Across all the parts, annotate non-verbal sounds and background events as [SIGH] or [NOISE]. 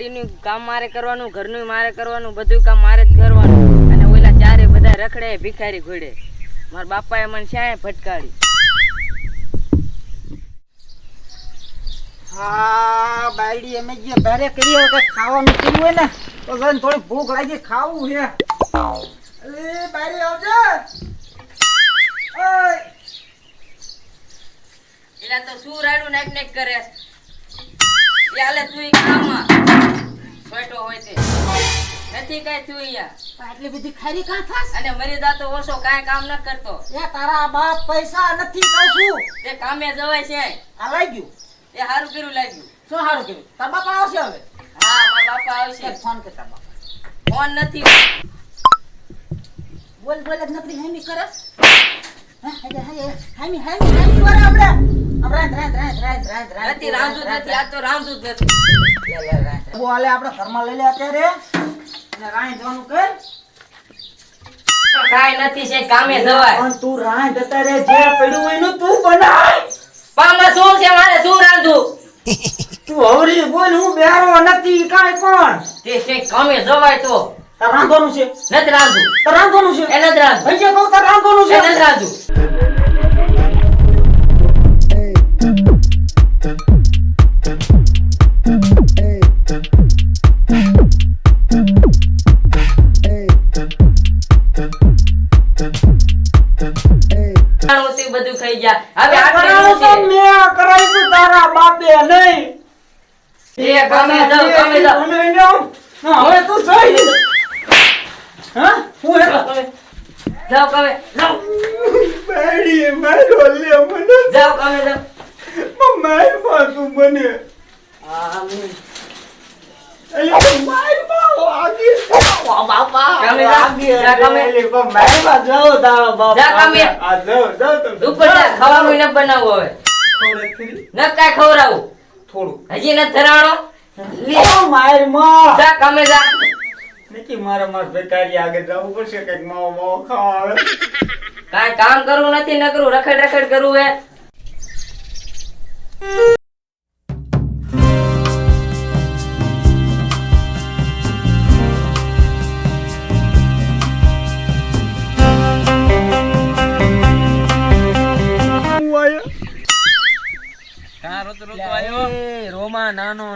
વાડીનું કામ મારે કરવાનું ઘરનું મારે કરવાનું બધું કામ મારે જ કરવાનું. અને ઓલા ચારે બધા રખડે ભિખારી ઘોડે. મારા બાપાએ મને શ્યાએ ભટકાડી. હા બાયડી અમે જે ભારે કરી હોય ખાવાનું કર્યું હોય ને તો જઈને થોડી ભૂખ લાગી ખાવું છે. અરે બાયડી આવજે. ઓય. એલા તો શું રાડું નાક નાક કરે? એ તું કામમાં બેઠો હોય તે નથી કઈ થયું અહીંયા આટલી બધી ખરી કાં થાસ અને મરી જાતો ઓછો કાંઈ કામ ન કરતો એ તારા બાપ પૈસા નથી કહું તે કામે જવાય છે આ લાગ્યું ગયું એ સારું કર્યું લાગ્યું શું સારું કર્યું તાર બાપા આવશે હવે હા મારા બાપા આવશે ફોન કર તાર બાપા ફોન નથી બોલ બોલ નકરી હેમી કરસ હા હા હેમી હેમી હેમી વરા આપણે આમ રાંધ રાંધ રાંધ રાંધ રાંધ રાંધ નથી રાંધું નથી આ તો રાંધું જ નથી. બોલે આપણે ઘરમાં લઈ લે અત્યારે. અને રાંધવાનું કર. કાંઈ નથી છે કામે જવાય. પણ તું રાંધ અત્યારે જે પડ્યું હોય એનું તું બનાય. પામાં શું છે મારે શું રાંધું તું હવરી બોલ હું બેરો નથી કાઈ પણ. તે છે કામે જવાય તો. રાંધવાનું છે. નથી રાંધું રાંધવાનું છે. એ નથી રાંધું જે કહું રાંધવાનું છે. નથી રાંધું ખાવાનું બધું થઈ ગયા હવે આ કરાવું તો મે મેં તું તારા બાપે નહીં એ ગમે જાવ ગમે જાવ. હવે તું જોઈ લે. હા હું હે? જાવ કામે જાવ બેડી મારો લે મને. જાવ કામે જાઓ મારવા તું મને. અલ્યા, મારવા લાગી. ઓ બાપા, કામે જા. અલી, પણ મારવા જાઓ તારો બાપ. જા કામે. આ જાઓ, જાઓ તમે. ઉપર જા ખાવાનું ન બનાવો હવે ન કાંઈ ખવડાવું થોડું. હજી ન ધરાણો લે ઓ મારમાં. જા કામે જા નક્કી મારે માર આગળ જવું પડશે કંઈક માવો માવો ખાવા આવે કાંઈ કામ કરવું નથી ન કરવું રખડ રખડ કરવું હે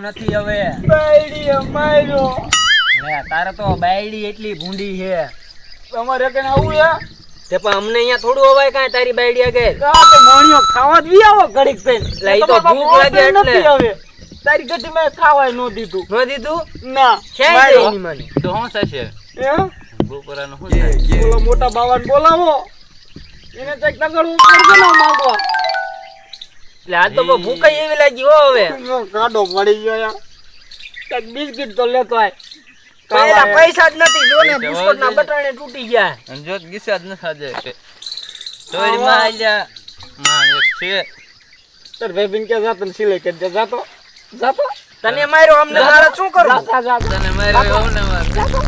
નથી હવે. બાયડી અમારો લે, તારે તો બાયડી એટલી ભૂંડી છે. તમારે કે આવું છે? તે પણ અમને અહીંયા થોડું અવાય કાંઈ તારી બાયડી આગળ. કા તે મોણિયો ખાવા જ આવો ઘડીક થઈને. એટલે ઈ તો ભૂખ લાગે એટલે. હવે. તારી ગઢી મેં ખાવાય નો દીધું. ન દીધું? ના. છે માર્યો. મને. તો શું થશે? હે? બપોરાનું હું ઓલો મોટા બાવાને બોલાવો. એને તક તગડું કરજો ના માંગવા એટલે આ તો બહુ ભૂખાઈ એવી લાગી હો હવે. કાડો મળી ગયો યાર. કંઈક બિસ્કિટ તો લેતો આય. પેલા પૈસા જ નથી જો ને બિસ્કિટ ના બટાણે તૂટી ગયા. અને જો ગીસા જ ન ખાજે કે તોરી માં આલ્યા. માં એક છે. તાર ભાઈબીન કે જાતો સિલે સિલાઈ કરી દે. જાતો? જાતો? તને માર્યો અમને મારા શું જા. તને માર્યો એવું ને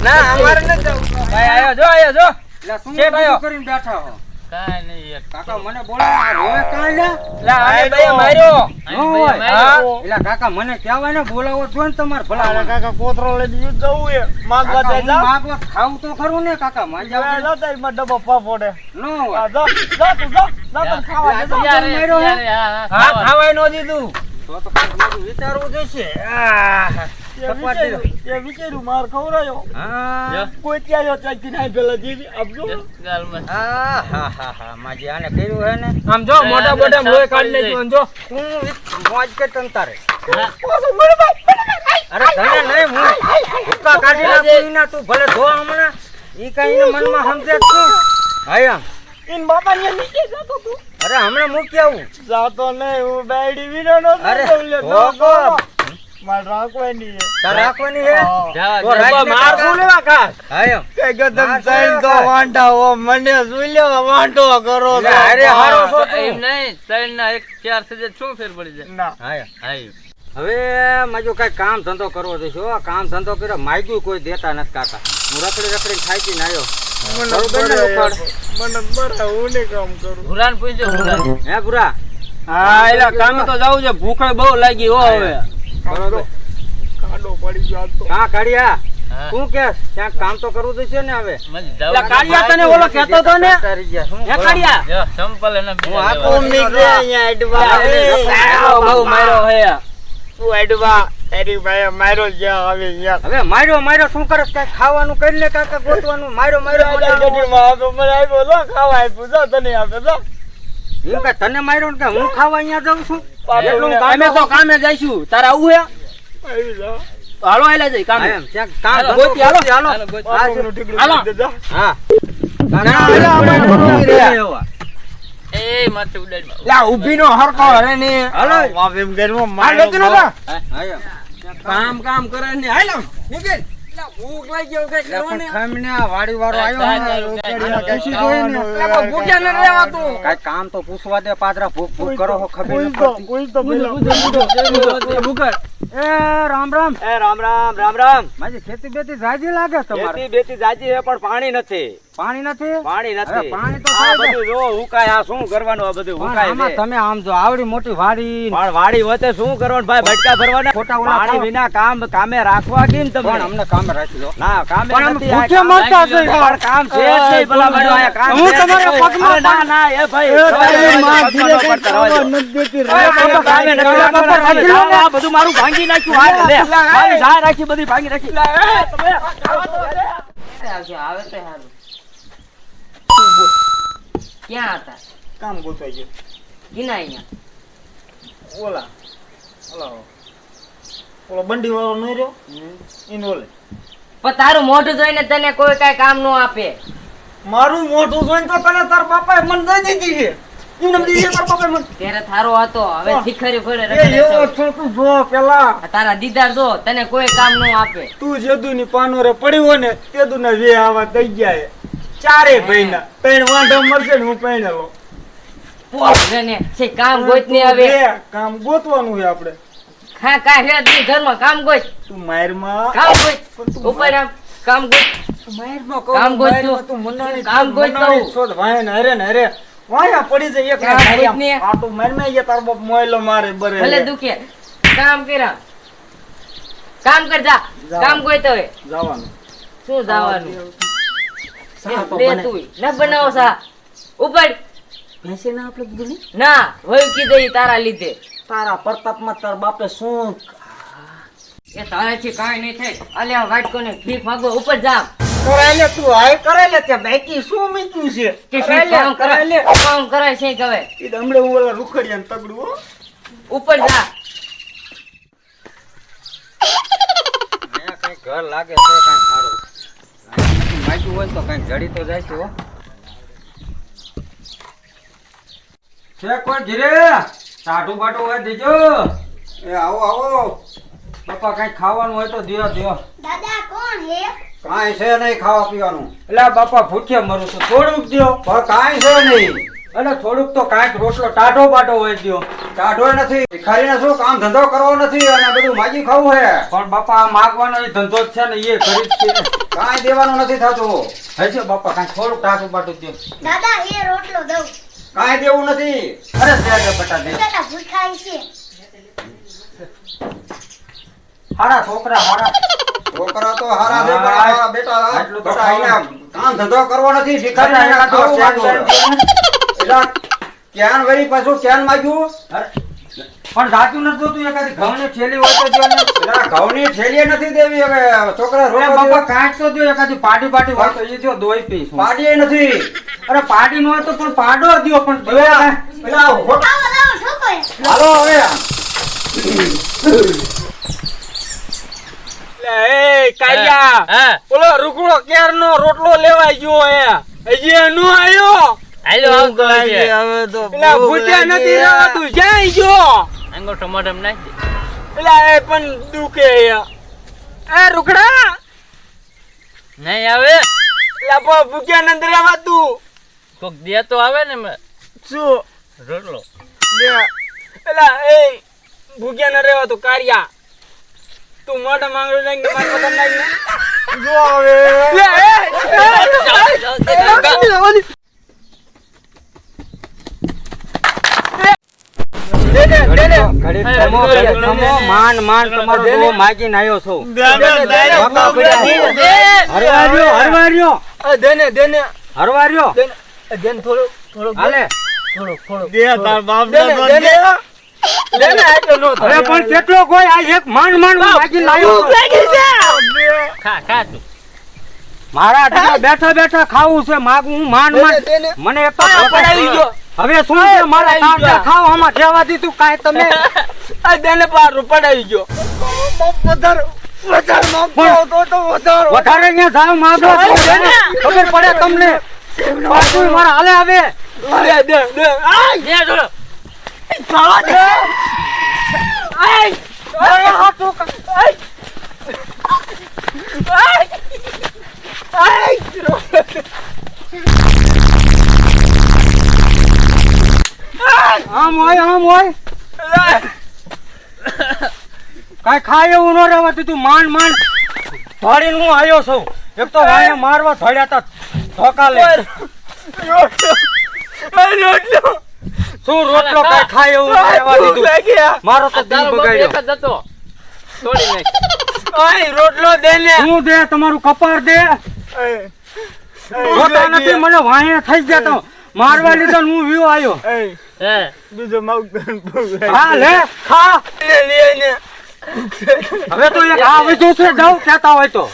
ના અમારે નથી જાવ. ભાઈ આયો જો આયો જો. શેઠ શું કરીને બેઠા હો? કાકા મને બોલાવો રોવે ને? લા આને ભાઈએ માર્યો. આની ભાઈએ હા. માર્યો. એલા કાકા મને કહેવાય ને બોલાવો જો ને તમારે ભલા કાકા કોતરો લઈને જવું એ માંગવા જાય જા. માંગવા ખાવું તો ખરું ને કાકા માં જાવ જા ડબ્બો પાપોડે નો જા જા તું જા. જા તને ખાવા નો દીધું. તો તો વિચારવું જોઈશે. એ વિચાર્યું માર ખવડાયો. હા. કોઈ ત્યાં ચાકી નાઈ પેલા જીવી આપજો ગાલમાં. હા હા હા હા માજી આને કર્યું હે ને. આમ જો મોટા મોટા લોહી કાઢી લેજો આમ જો. હું મોજ કે તન તારે? અરે તને નહીં હું હુક્કા કાઢી નાખું ઈના તું ભલે ધો હમણાં. ઈ કઈ મનમાં સમજે શું ઇન બાપા ને નીચે જતો તું. અરે હમણાં મૂકી આવું. જાતો નહીં હું બેડી વિનો નો અરે ધોકો માર રાખવાની છે. રાખવાની છે? તો રાખ માર શું લેવા ખાસ હાયો કે ગદમ માર તો કાકા. વાંઢા મને સુલ્યો વાંઢો કરો અરે હારો છો એમ તું નહીં ત્રણના એક ચાર થઈ શું ફેર પડી જાય? ના. હાયો હાય. હવે માજો કઈ કામ ધંધો કરવો છે કામ ધંધો કર્યો માગ્યું કોઈ દેતા નથી કાકા. હું રખડી રખડી આવ્યો. બરોબર ને. મને બરા હું કામ કરું. ભૂરાને પૂછજો હે એલા કામે તો જવું છે ભૂખ બહુ લાગી હો હવે. બરોબર. કાઢો પડી ગયો તો. કાં કાઢ્યા. શું કે ક્યાંક કામ તો કરવું જશે ને હવે? મને એટલે જવાનું કાળિયા તને ઓલો કહેતો તો ને? તારી ગયા. શું હે કાળિયા સંપલ એને હું બીજા આખો નીકળે અહીંયા અડવા. બહુ બહુ માર્યો હે. તું ભાઈ હવે માર્યો માર્યો શું કરે કઈ ખાવાનું કરી લે કાકા ગોતવાનું? માર્યો માર્યો મને તો ખાવા આપ્યું જો તને આપે તો એમ કે તને માર્યો ને કે હું ખાવા અહીંયા જાઉં છું? અમે તો કામે જઈશું. તારે આવું હે? હાલો આયલા જઈ કામે. કામ ગોતી, હાલો. હાલો. હાલો, હા. એ માથે ઉડાડમાં. લા ઊભી નો હરકો હરે ને. હાલો. એમ. કામ કામ કરે ને. હાલ નીકળ. ભૂખ લાગી કઈ આવ્યો ને, જોઈ ને. ભૂખ્યા ન રહેવાતું કાંઈ કામ તો પૂછવા દે પાદરા ભૂખ ભૂખ કરો છો ખબર કોઈ પડતી. કોઈ તો પેલા એ રામ રામ. એ રામ રામ રામ રામ. મારી ખેતી બેતી જાજી લાગે તમારે. બેટી બેતી જાજી હે પણ પાણી નથી. પાણી નથી? પાણી નથી. પાણી તો આ બધું જો હુકાય આ શું કરવાનું આ બધું હુકાય છે? તમે આમ જો આવડી મોટી વાડી પણ વાડી વતે શું કરવાનું ભાઈ ભટકા ભરવાના? ખોટા ઓલા પાણી વિના કામ કામે રાખવા કેમ પણ અમને કામ રાખી દો ના કામે નથી આ ભૂખે મરતા છે પણ કામ છે જ નહીં ભલા માણો, આ કામ હું તમારા પગમાં ના ના એ ભાઈ એ માં ધીરે નથી દેતી. કામે નથી. રાખી. આ બધું મારું ભાંગી નાખ્યું આ લે. મારી જા રાખી બધી ભાંગી નાખી. આવજો આવે તો સારું ક્યાં હતા? કામ ગોતવાઈ ગયું. કિના અહીંયા ઓલા ઓલા ઓલો બંડી વાળો નો રહ્યો? એને ઓલે. પણ તારું મોઢું જોઈને તને કોઈ કઈ કામ ન આપે. મારું મોઢું જોઈને તો તને તાર બાપાએ મને દઈ દીધી છે. તાર દીદાર જો તને કોઈ કામ ન આપે. તું જેદુની પાનો રે પડ્યો ને તેદુના વે આવા થઈ ગયા ચારે ભાઈના. ત્રણ વાંઢો મરશે ને હું પહેણેલો પોરે ને છે કામ ગોત ને હવે. કામ ગોતવાનું છે આપણે. હા કા હે દી ઘરમાં કામ ગોત. તું મારમાં કામ ગોત. ઉપર આમ કામ ગોત. મારમાં કામ ગોત તું. તું મનાણી કામ ગોત મનાણી કહું. શોધ વાય ને હરે ને હરે. વાયા પડી જાય એક કામ આ ને. આટું મારમાં ગયા તાર બાપ મોયલો મારે બરે ભલે દુખે. કામ કર્યા. કામ કર જા કામ ગોત હવે. જવાનું. શું જવાનું? સા તો તું ન બનાવો સા ઉપર. ભેંસે ના આપણે કીધું ને? ના વહુ કીધું તારા લીધે. તારા પ્રતાપમાં તાર બાપે શું એ તારાથી કાંઈ નહીં થાય. અલ્યા વાટકો ને ભીખ માંગો ઉપર જા. કરાય લે તું હાય કરાય લે બાકી શું મીતું છે? કે કરાય લે, કામ લે. છે કે ઈ તો હું ઓલા રૂખડિયાને તગડું ઉપર જા. ઘર લાગે છે સારું અહીંયાથી હોય તો કઈ જડી તો જાય છે કોઈ ધીરે? ટાઢું બાટું હોય દેજો. એ આવો આવો. પપ્પા કઈ ખાવાનું હોય તો દિયો દિયો. દાદા કોણ હે કાંઈ છે નહીં ખાવા પીવાનું. એટલે બાપા ભૂખ્યા મરું છું. થોડુંક દિયો. પણ કાંઈ છે નહીં. એટલે થોડુંક તો કાંઈક રોટલો ટાઢો બાટો હોય ગયો. ટાઢો નથી. ભિખારીને શું કામ ધંધો કરવો નથી? અને બધું માગી ખાવું હે? પણ બાપા માગવાનો એ ધંધો જ છે ને એ ખરીદ છે. કાંઈ દેવાનું નથી થતું. હજી બાપા કાંઈ થોડુંક ટાઢું બાટું દો દાદા એ રોટલો દઉં. કાંઈ દેવું નથી. અરે દે બટા દે. ભૂખાય છે. હારા છોકરા હારા. છોકરા તો હારા છે પણ બેટા આ આટલું તો કામ ધંધો કરવો નથી. ભિખારીને બટા, ક્યાન વળી પાછું ક્યાન માગ્યું? પણ જાતું નથી જોતું એકાદી ઘઉંની થેલી હોય તો દ્યો ને એટલે ઘઉંની થેલીએ નથી દેવી હવે છોકરા રોડ રોટલો બાપા કાંઈક તો દ્યો એકાદી પાટી પાટી હોય તો એ દ્યો દોઈ પીશું. પાડીએ નથી. અરે પાટી નો હોય તો પણ પાડો દો પણ દ્યો પેલા હાલો હવે. એ હા. ઓલો રૂકડો ક્યારનો રોટલો લેવાય ગયો હે? હજી નો આયો? હાલો આવતો હવે તો પેલા ભૂખ નથી. રહેવાતું જાય ગયો અંગૂઠો મોઢામાં નાખી પેલા એ પણ દુખે એ રૂકડા નહીં આવે પેલા પો ભૂખ્યા નથી રહેવાતું કોક દે તો આવે ને મે- શું રોટલો બે પેલા એ ભૂખ્યા ન રહેવાતું કારિયા તું મોઢા માંગડું નાખી મારે ખબર નાખી જો હવે લે, એ, એ, એ, દે દે, દે દે. ઘડીક અરે, ખમો, ઘડીક ઘડીક ખમો. ખમો. તમારો માગીને આવ્યો છું. દેને દેને દેને થોડું થોડું હાલે થોડું થોડું દે તાર બાપ દેને અરે પણ કેટલો કોઈ આ એક માંડ માંડ હું લાવ્યો ખા ખા તું. મારા બેઠા બેઠા ખાવું છે માગું હું માંડ માંડ મને. એક તો ગયો હવે શું છે? મારા ગયો. ખાવ આમાં જવા દીધું. કાંઈ તમે [LAUGHS] આ દેને પાર રૂપડાઈ ગયો. પધાર વધારે માંગતો તો તો વધારે વધારે અહીંયા જાવ માગો ખબર પડે તમને. પાછું મારા હાલે આવે. અરે દે દે. આ દે થોડો ખાવા દે. આય! આય હાથો આય! આય! આમ હોય આમ હોય. આય ખાય એવું ન રહેવા તું માંડ માંડ. ધોડીને હું આવ્યો છું. એક તો વાંહે મારવા ધોડ્યા તા ધોકા લે. રોટલો. શું રોટલો કાંઈ ખાય એવું ન રહેવા દીધું મારો તો દિલ બગાડ્યો. તોડી નાખ. રોટલો દે ને. શું દે તમારું કપાર દે. નથી મને વાંહે થઈ ગયા તો મારવા લીધો હું વ્યો આવ્યો. હે. બીજો માગ હા લે ખા. લે લે ને હવે તો એક આ વિધું છે જાઉં કહેતા હોય તો.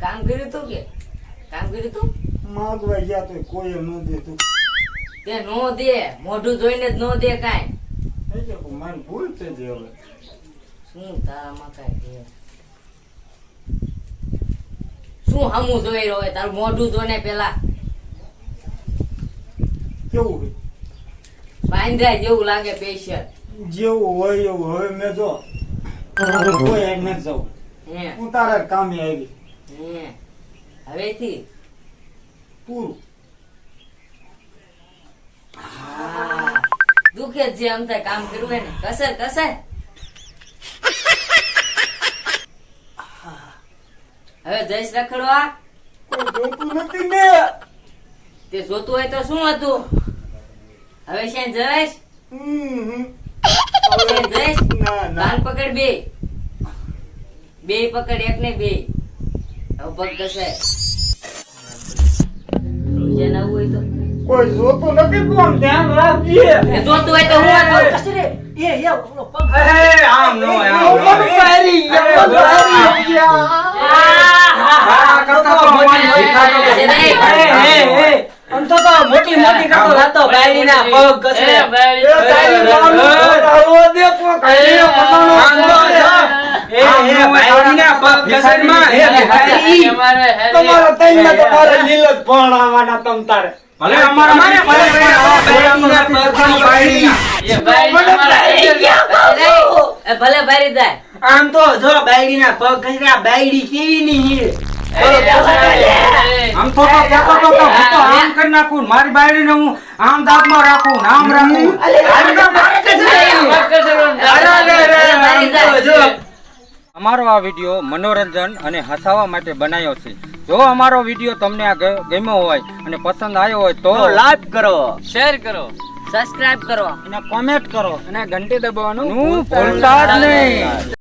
કામ કર્યું તું કે? કામ કર્યું તું? માગવા ગયા તો કોઈ ન દેતું. તે નો દે મોઢું જોઈને જ નો દે કાંઈ. મન ભૂલ થઈ જાય હવે. શું તારામાં કાંઈ શું હમું જોઈ રહ્યો તારું મોઢું જોને પેલા. કેવું? બાંધ્યા જેવું લાગે પેશિયલ જેવું હોય એવું. હવે મેં જો કોઈ હેડ નથી જવું. હું. તારા કામે આવી. હવેથી? પૂરું. દુખે જે આમ થાય કામ કરવું ને કસર કસર. હવે જઈશ રખડવા જોતું નથી ને. તે જોતું હોય તો શું હતું? હવે શ્યાં જઈશ જઈશ કાન પકડ બે. બે પકડ એક ને બે. હવે પગ કસાય રોજે ના હોય તો? કોઈ જોતું નથી કોણ ધ્યાન રાખજે એ જોતું હોય તો હું હતું આમ નો આમ તો તો મોટી મોટી કરતો હતો બાયડીના પગ એ કસરે એ તારી માનું હાલવા દે કોક આઈને પતાણો એ, એ, બાયડીના પગ કસરમાં, એ, તમારા તઈને તમારે લીલ જ ભણાવવાના તમ તારે ભલે અમારે ભલે બાયડી. ભરી જાય. આમ તો જો બાયડીના પગ કસરા બાયડી કેવી ની આમ તો તો કહેતો તો કે હું તો આમ કરી નાખું મારી બાયડીને હું આમ દાંતમાં રાખું ને આમ રાખું. અમારો આ વીડિયો મનોરંજન અને હસાવા માટે બનાવ્યો છે. જો અમારો વીડિયો તમને આ ગમ્યો હોય અને પસંદ આવ્યો હોય તો લાઈક કરો શેર કરો. સબસ્ક્રાઇબ કરો. અને કોમેન્ટ કરો. અને ઘંટી દબાવવાનું ભૂલતા જ નહીં.